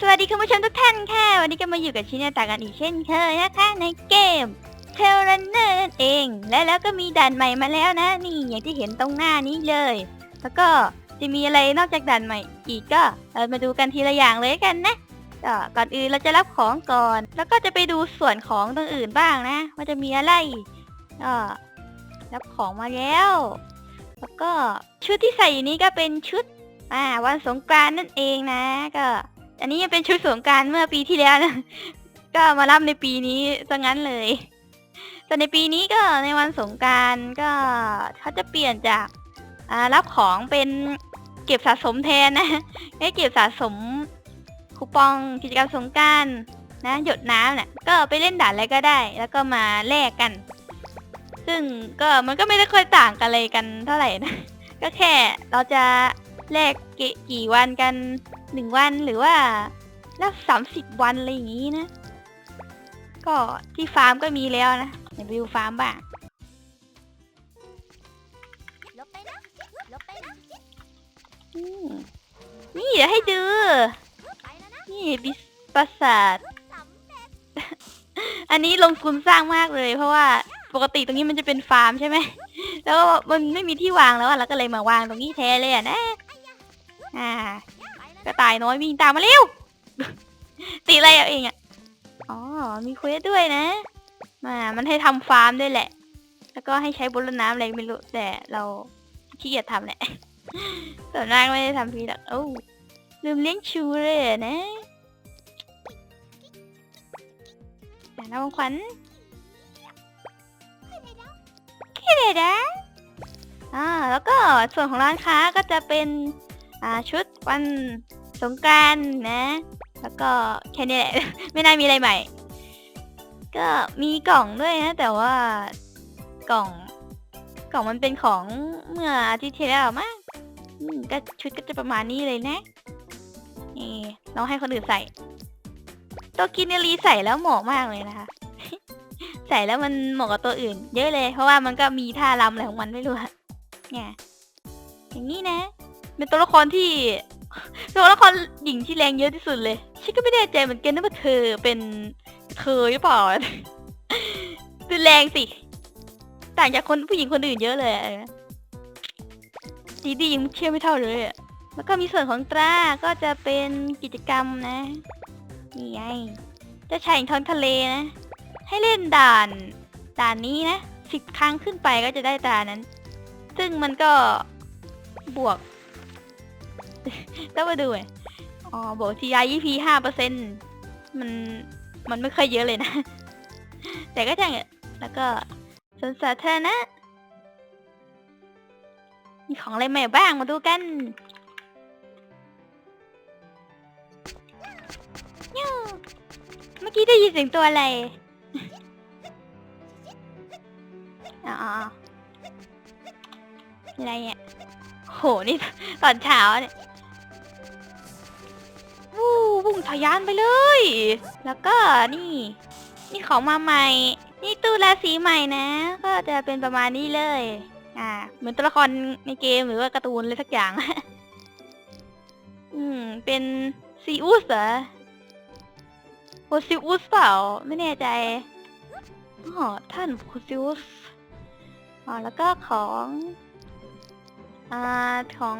สวัสดีคุณผู้ชมทุกท่านค่ะ วันนี้ก็มาอยู่กับชินตากันอีกเช่นเคยนะคะในเกม t e l r u n n e r นั่นเอง และแล้วก็มีด่านใหม่มาแล้วนะ นี่อย่างที่เห็นตรงหน้านี้เลย แล้วก็จะมีอะไรนอกจากด่านใหม่อีกก็เรามาดูกันทีละอย่างเลยกันนะก็ก่อนอื่นเราจะรับของก่อน แล้วก็จะไปดูส่วนของตรงอื่นบ้างนะว่าจะมีอะไรก็รับของมาแล้ว แล้วก็ชุดที่ใส่อยู่นี้ก็เป็นชุดอ่าวันสงกรานต์นั่นเองนะก็ อันนี้ยังเป็นชุดสงการเมื่อปีที่แล้วนะ ก็มารับในปีนี้ซะงั้นเลยแต่ในปีนี้ก็ในวันสงการก็เขาจะเปลี่ยนจากรับของเป็นเก็บสะสมแทนนะให้เก็บสะสมคูปองกิจกรรมสงการนะหยดน้ำน่ะก็ไปเล่นด่านอะไรก็ได้ แล้วก็มาแลกกัน ซึ่งก็มันก็ไม่ได้ค่อยต่างกันเลยกันเท่าไหร่นะ ก็แค่เราจะแลกกกี่วันกัน หนึ่งวันหรือว่าแล้วสามสิบวันอะไรอย่างนี้นะ ก็ที่ฟาร์มก็มีแล้วนะเดี๋ยวไปดูฟาร์มบ้างนี่เดี๋ยวให้ดู นี่บิสปราสาทสร็จอันนี้ลงทุนสร้างมากเลย เพราะว่าปกติตรงนี้มันจะเป็นฟาร์มใช่ไหม แล้วมันไม่มีที่วางแล้วอะเราก็เลยมาวางตรงนี้แทนเลยอะนะ อ่า กระต่ายน้อยวิ่งตามมาเร็ว ตีอะไรเอาเองอะอ๋อ มีเควสด้วยนะ มา มันให้ทำฟาร์มด้วยแหละ แล้วก็ให้ใช้บนรถน้ำอะไรไม่รู้ แต่เราขี้เกียจทำแหละส่วนมากไม่ได้ทำทีหรอกโอ้ลืมเลี้ยงชูเลยอะนะอะน้องขวัญแค่เด็ดนะอ่าแล้วก็ส่วนของร้านค้าก็จะเป็น อ่าชุดวัน สงกรานต์นะ แล้วก็แค่นี้แหละ ไม่น่ามีอะไรใหม่ ก็มีกล่องด้วยนะ แต่ว่ากล่อง กล่องมันเป็นของเมื่ออาทิตย์ที่แล้วมั้งก็ชุดก็จะประมาณนี้เลยนะนี่ลองให้คนอื่นใส่ตัวกินเนรีใส่แล้วเหมาะมากเลยนะคะ ใส่แล้วมันเหมาะกับตัวอื่น เยอะเลย เพราะว่ามันก็มีท่ารำอะไรของมันไม่รู้เนี่ยอย่างนี้นะ เป็นตัวละครที่ ตัวละครหญิงที่แรงเยอะที่สุดเลย ฉันก็ไม่แน่ใจเหมือนกันนะว่าเธอเป็นเธอหรือเปล่าคือแรงสิ ต่างจากคนผู้หญิงคนอื่นเยอะเลยดีดียังเชื่อไม่เท่าเลยอะแล้วก็มีส่วนของตรา ก็จะเป็นกิจกรรมนะ นี่ไงจะชายแห่งท้องทะเลนะ ให้เล่นด่าน ด่านนี้นะสิบครั้งขึ้นไปก็จะได้ตานั้น ซึ่งมันก็บวก ต้องมาดูไงอ๋อบอก TI EP ห้าเปอร์เซ็นมันมันไม่ค่อยเยอะเลยนะ แต่ก็จังแล้วก็สวนสาธารณะมีของอะไรใหม่บ้างมาดูกันเมื่อกี้ได้ยินเสียงตัวอะไรอ๋ออ๋ออะไรเนี่ยโห นี่ตอนเช้าเนี่ย วู้วุ่งทะยานไปเลย แล้วก็นี่ นี่ของมาใหม่ นี่ตู้ราสีใหม่นะ ก็จะเป็นประมาณนี้เลย อ่า เหมือนตัวละครในเกมหรือว่าการ์ตูนอะไรสักอย่าง อืม เป็นซีอุสเหรอโพซิอุสเปล่า ไม่แน่ใจอ๋อท่านโพซิอุสอ๋อแล้วก็ของอ่าของ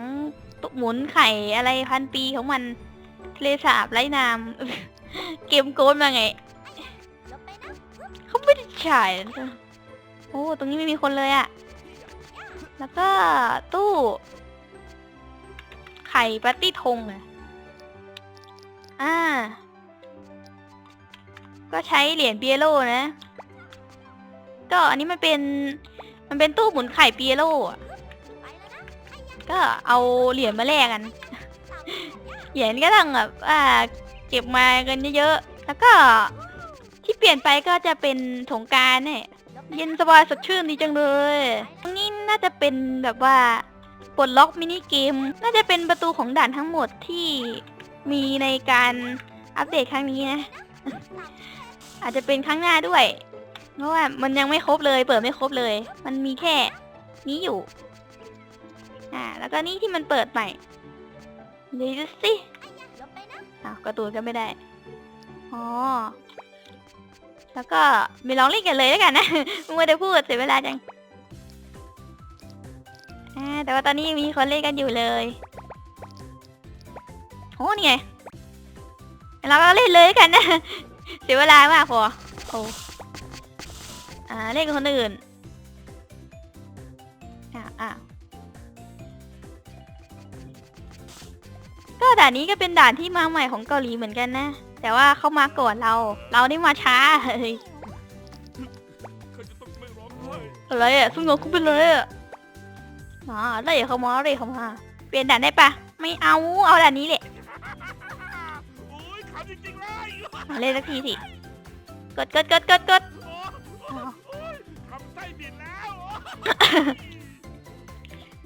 ตุหมุนไข่อะไรพันปีของมัน ทะเลสาบไร้น้ำ เกมโกนมาไง เขาไม่ได้ฉายนะโอ้ ตรงนี้ไม่มีคนเลยอะ แล้วก็ตู้ ไข่ปาร์ตี้ธงอะอ่า ก็ใช้เหรียญเปียโลนะ ก็อันนี้มันเป็น มันเป็นตู้หมุนไข่เปียโลอะก็เอาเหรียญมาแลกกัน เหรียญก็ต้องแบบอ่าเก็บมากันเยอะๆ แล้วก็ที่เปลี่ยนไปก็จะเป็นสงกรารเนี่ยเย็นสบายสดชื่นดีจังเลยตรงนี้น่าจะเป็นแบบว่าปลดล็อกมินิเกม น่าจะเป็นประตูของด่านทั้งหมดที่มีในการอัปเดตครั้งนี้นะ อาจจะเป็นครั้งหน้าด้วย เพราะว่ามันยังไม่ครบเลย เปิดไม่ครบเลย มันมีแค่นี้อยู่ อ่า แล้วก็นี่ที่มันเปิดใหม่ เดี๋ยวดูสิอ้าวกร์ตูนก็ไม่ได้ อ๋อ แล้วก็ไปลองเล่นกันเลยแล้วกันนะมึงไม่ได้พูดเสียเวลาจังแต่ว่าตอนนี้ยังมีคนเล่นกันอยู่เลยโอ้นี่ไงเราก็เล่นเลยกันนะ เสียเวลามากพอโอ้อ่าเล่นกับคนอื่น ก็ด่านนี้ก็เป็นด่านที่มาใหม่ของเกาหลีเหมือนกันนะ แต่ว่าเขามาก่อนเรา เราได้มาช้าเฮ้ยเขาจะต้องไรองไห้อะไรอะสุงงคุเป็นเลยอะอ๋ออะไรเขามาอะไรเขามา เปลี่ยนด่านได้ปะไม่เอาเอาด่านนี้แหละมาเล่นสักทีสิกดกดกดกดกด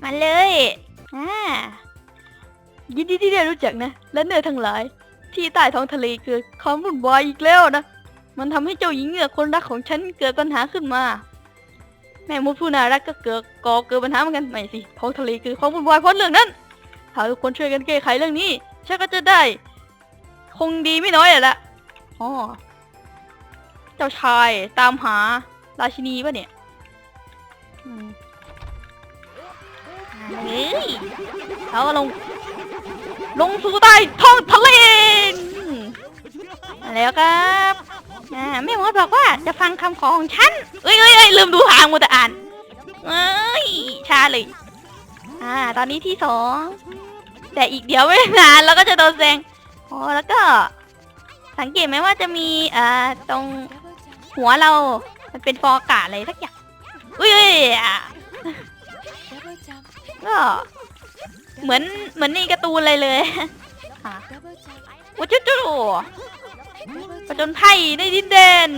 มาเลยอ่า ยินดีที่ได้รู้จักนะ และเนื้อทั้งหลาย ที่ใต้ท้องทะเลเกิดความวุ่นวายอีกแล้วนะ มันทำให้เจ้าหญิงเหงือกคนรักของฉันเกิดปัญหาขึ้นมา แม่มดผู้น่ารักก็เกิดก่อเกิดปัญหาเหมือนกันไม่สิท้องทะเลเกิดความวุ่นวายเพราะเรื่องนั้นถ้าทุกคนช่วยกันแก้ไขเรื่องนี้ฉันก็จะได้ คงดีไม่น้อยเลยละอ๋อเจ้าชายตามหาราชินีปะเนี่ยเฮ้ยเราลง ลงสู่ใต้ท้องทะเลมมาแล้วครับอ่าแม่มดบอกว่าจะฟังคำขอของฉันเอ้ยเอ้ยเอ้ยลืมดูหางมัวแต่อ่านเอ้ยชาเลยอ่า ตอนนี้ที่สองแต่อีกเดี๋ยวไม่นานเราก็จะโดนแซงอ๋อแล้วก็ สังเกตไหมว่าจะมีอ่าตรงหัวเรา มันเป็นฟออากาศอะไรสักอย่างอุ้ยเอ้ยอะก็ เหมือนเหมือนในการ์ตูนเลยเลยอะวัจุจุประจนไทยในดินแดน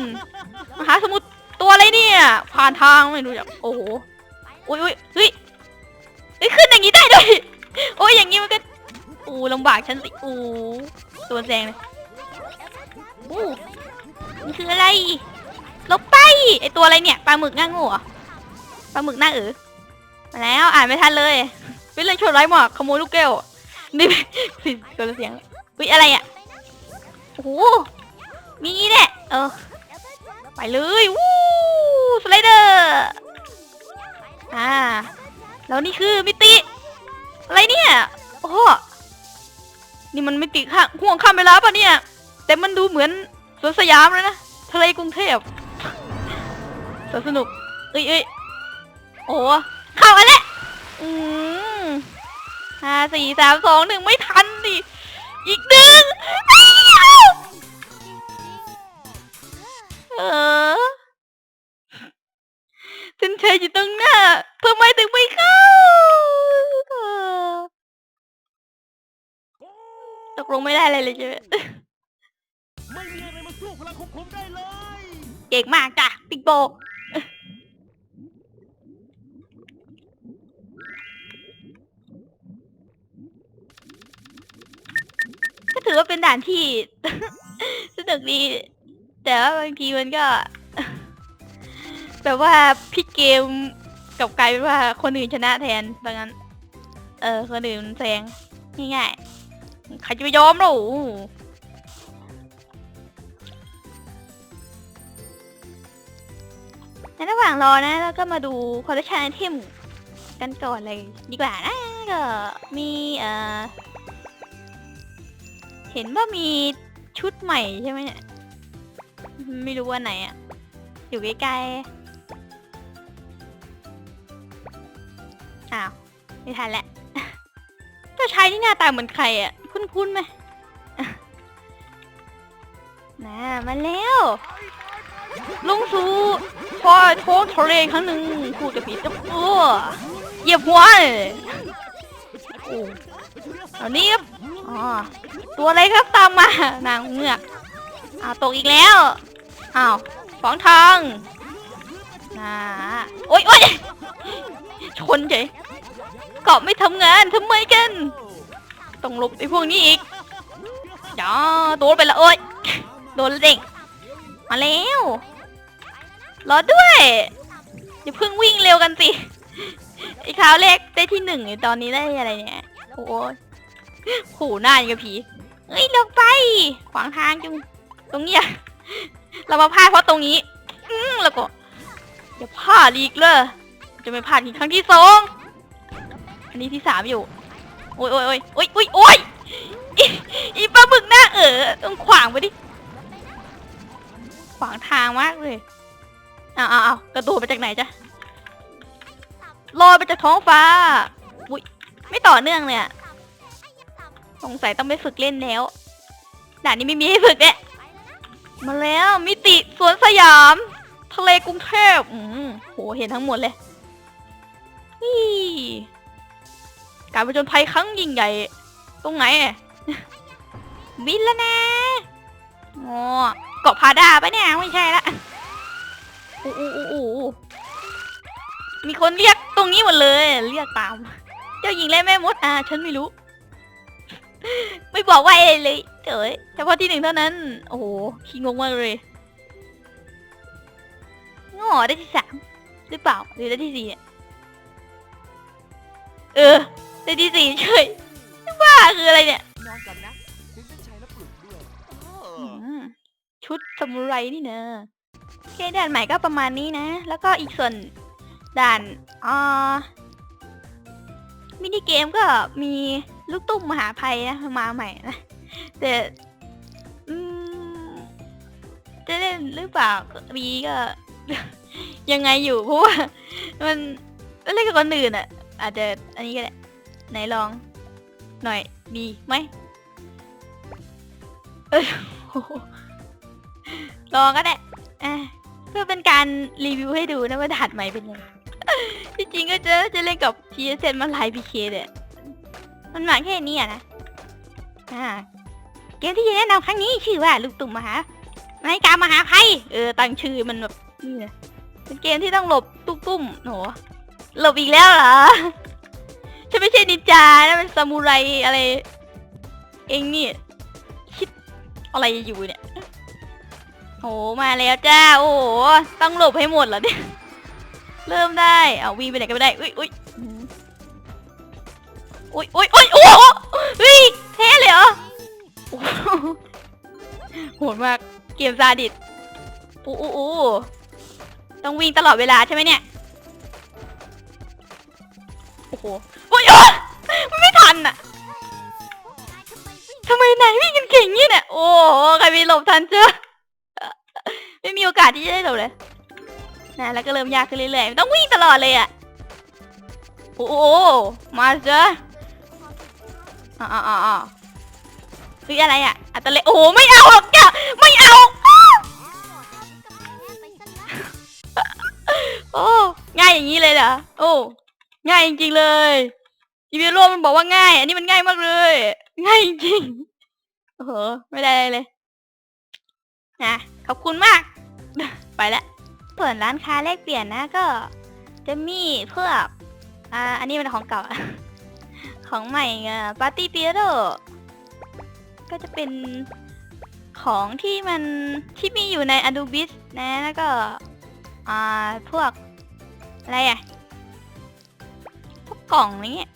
มหาสมุทรตัวอะไรเนี่ย ผ่านทางไม่รู้จักโอ้โหอุ้ยอุ้ยเฮ้ยเฮ้ยขึ้นอย่างนี้ได้ด้วยโอ้ยอย่างนี้มันก็อูลำบากฉันสิอูตัวแซงเลยอูนี่คืออะไรลบไปไอตัวอะไรเนี่ยปลาหมึกง่าโง่เหรอปลาหมึกหน้าเออมาแล้วอ่านไม่ทันเลย เป็นเรื่องโชดร้ายมากขโมยลูกแก้วนี่สิตัวเสียงอุ้ยอะไรอะโอ้โหมีนี่แหละเออไปเลยวู้สไลเดอร์อ่าแล้วนี่คือมิติ อะไรเนี่ยโอ้โหนี่มันม่ติข้างห่วงข้ามเวลาปะเนี่ย แต่มันดูเหมือนสวนสยามเลยนะทะเลกรุงเทพสนสนุกเอ้ยเอ้ยโอ้เข้ามาแล้อืม ห้าสี่สามสองหนึ่งไม่ทันดิอีกหนึ่งอ้าวเออฉันเชยอยู่ตรงหน้าทำไมถึงไม่เข้าเออตกลงไม่ได้อะไรเลยใช่ไหมไม่มีอะไรมาสู้พลังของผมได้เลย เก่งมากจ้ะปิกโบ ถือว่าเป็นด่านที่ สนุกดี แต่ว่าบางทีมันก็ แบบว่าพลิกเกมกลับกลายเป็นว่าคนอื่นชนะแทนดังนั้น เออ คนอื่นแซงง่ายๆใครจะไปยอมหรอในระหว่างรอนะ แล้วก็มาดูคอลเลคชันไอเทมกันก่อนเลยดีกว่านะก็มีเอ่อ เห็นว่ามีชุดใหม่ใช่ไหมเนี่ย ไม่รู้ว่าไหนอะ อยู่ใกล้ๆ อ้าว ไม่ทันแล้วเจ้าชายที่หน้าตาเหมือนใครอะ คุ้นๆไหมน่ามาแล้ว ลงสู่พอโท้องทะเลครั้งหนึ่งพูดกับผีเจ้าเออเหยียบหัวเลยโอ้ตอนนี้ครับ อ๋อตัวอะไรครับตามมานางเงือกอ้าวตกอีกแล้วอ้าวสองทางนะโอ๊ยโอ๊ยชนเฉยเกาะไม่ทำงานทำไมกันต้องหลบไอ้พวกนี้อีกจ้าโดนไปละโอ๊ยโดนแล้วเด้งมาแล้วรอด้วยอย่าเพิ่งวิ่งเร็วกันสิไอ้คราวแรกได้ที่หนึ่งตอนนี้ได้อะไรเนี่ยโอ้ย ขู่หน้าอย่างกับผีเฮ้ยลงไป ขวางทางจุงตรงเนี้ยเรามาพลาดเพราะตรงนี้ อืมแล้วก็อย่าพลาดอีกเลยจะไม่พลาดอีกครั้งที่สองอันนี้ที่สามอยู่โอ้ยโอ้ยโอ้ยโอ้ยโอ้ยโอ้ยอีอีปลาบึกหน้าเออต้องขวางไปดิ ขวางทางมากเลยอ้าวอ้าวอ้ากระโดดมาจากไหนจ๊ะลอยไปจากท้องฟ้าอุ้ยไม่ต่อเนื่องเลยอะ สงสัยต้องไปฝึกเล่นแล้วด่านนี้ไม่มีให้ฝึกเนี่ยมาแล้วมิติสวนสยาม ทะเลกรุงเทพอืมโหเห็นทั้งหมดเลยนี่การผจญภัยครั้งยิ่งใหญ่ ตรงไหนบินแล้วนะอ๋อเกาะพาดาปะเนี่ยไม่ใช่ละอู้อู้อู้อู้มีคนเรียกตรงนี้หมดเลย เรียกตาม เจ้าหญิงและแม่มดอ่า ฉันไม่รู้ ไม่บอกว่าอะไรเลยเจ๋ยเฉพาะที่หนึ่งเท่านั้น โอ้โหขี้งงมากเลยง้อได้ที่สามหรือเปล่าหรือได้ที่สี่เนี่ยเออ ได้ที่สี่เฉยบ้าคืออะไรเนี่ยนอนกันนะถึงเส้นชัยแล้วปลุกด้วยเอออืมชุดสมุไรนี่เนอะโอเคด่านใหม่ก็ประมาณนี้นะ แล้วก็อีกส่วนด่านอ่ามินิเกมก็มี ลูกตุ้มมหาภัยนะมาใหม่นะแต่จะเล่นหรือเปล่าก็มีก็ยังไงอยู่เพราะว่ามันเล่นกับคนอื่นอะ อาจจะอันนี้ก็ได้ไหนลอง หน่อยดีไหมเอยโอ้โหลองก็ได้เพื่อเป็นการรีวิวให้ดูนะว่าด่านใหม่เป็นยังไงที่จริงก็จะจะเล่นกับทีเซนมาไลพีเคเลย มันมาแค่นี้อะนะอ่าเกมที่จะแนะนำครั้งนี้ชื่อว่าลูกตุ่มมหานาฬิกามหาภัยเออตั้งชื่อมันแบบนี่นะเป็นเกมที่ต้องหลบตุ้มตุ้มโหหลบอีกแล้วเหรอฉันไม่ใช่นินจานะเป็นซามูไรอะไร เองนี่คิดอะไรอยู่เนี่ยโหมาแล้วจ้า โอ้โหต้องหลบให้หมดเหรอเนี่ย เริ่มได้ เอาวีไปไหนก็ไม่ได้ อุ้ยอุ้ย อุ้ยอุ้ยอุ้ยโอ้โหเฮ้ยแท้เลยเหรอโอ้โหโหดมาก เกมซาดิสอู้อู้อู้ต้องวิ่งตลอดเวลาใช่ไหมเนี่ย โอ้โหโอ้ยโอ๊ยมันไม่ทันอะทำไมนายวิ่งกันเก่งงี้เนี่ย โอ้โหใครมีหลบทันเจ้าไม่มีโอกาสที่จะได้หลบเลย นะแล้วก็เริ่มยากขึ้นเรื่อยๆ ต้องวิ่งตลอดเลยอะโอ้โหมาเจ้า คืออะไรอะอัตเลโอ้ไม่เอาหรอกจ้ะไม่เอาโอ้ง่ายอย่างนี้เลยเหรอโอ้ง่ายจริงๆเลยอีเวโรมันบอกว่าง่าย อันนี้มันง่ายมากเลย ง่ายจริงโอ้โหไม่ได้เลยนะขอบคุณมาก ไปล้วส่วนร้านค้าแลกเปลี่ยนนะก็ จะมีเพวกอ่าอันนี้เป็นของเก่า ของใหม่อะปาร์ตี้เปียโรก็จะเป็นของที่มันที่มีอยู่ใน Anubis นะแล้วก็ อ่าพวก อะไรอะ พวกกล่องอะไรเงี้ย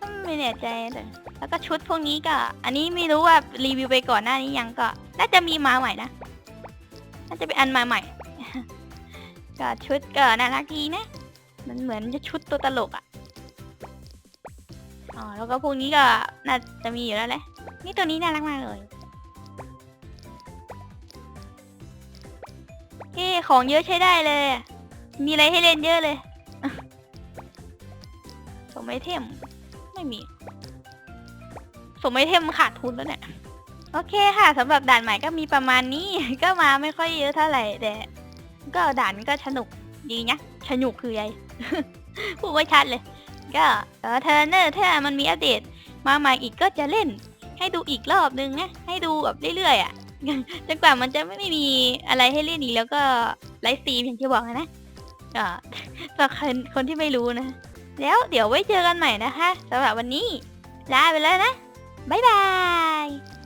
ก็ไม่แน่ใจแต่แล้วก็ชุดพวกนี้ก็ อันนี้ไม่รู้ว่ารีวิวไปก่อนหน้านี้ยังก็ น่าจะมีมาใหม่นะ น่าจะเป็นอันมาใหม่ ก็ชุดก็น่ารักดีนะ มันเหมือนจะชุดตัวตลกอะ อ๋อแล้วก็พวกนี้ก็น่าจะมีอยู่แล้วแหละนี่ตัวนี้น่ารักมากเลยเอ้ของเยอะใช้ได้เลย มีอะไรให้เล่นเยอะเลยสมไอเทมไม่มี สมไอเทมขาดทุนแล้วเนี่ย โอเคค่ะสำหรับด่านใหม่ก็มีประมาณนี้ ก็มาไม่ค่อยเยอะเท่าไหร่แต่ก็ด่านก็สนุกดีนะสนุกคือไรพูดไม่ชัดเลย ก็เออเทอร์เนอร์ถ้ามันมีอัปเดตมาใหม่อีกก็จะเล่นให้ดูอีกรอบนึงนะ ให้ดูแบบเรื่อยๆอะจนกว่ามันจะไม่มีอะไรให้เล่นอีกแล้วก็ไลฟ์สตรีมอย่างที่บอกนะก็สำหรับคนคนที่ไม่รู้นะ แล้วเดี๋ยวไว้เจอกันใหม่นะคะสำหรับวันนี้ลาไปแล้วนะบ๊ายบาย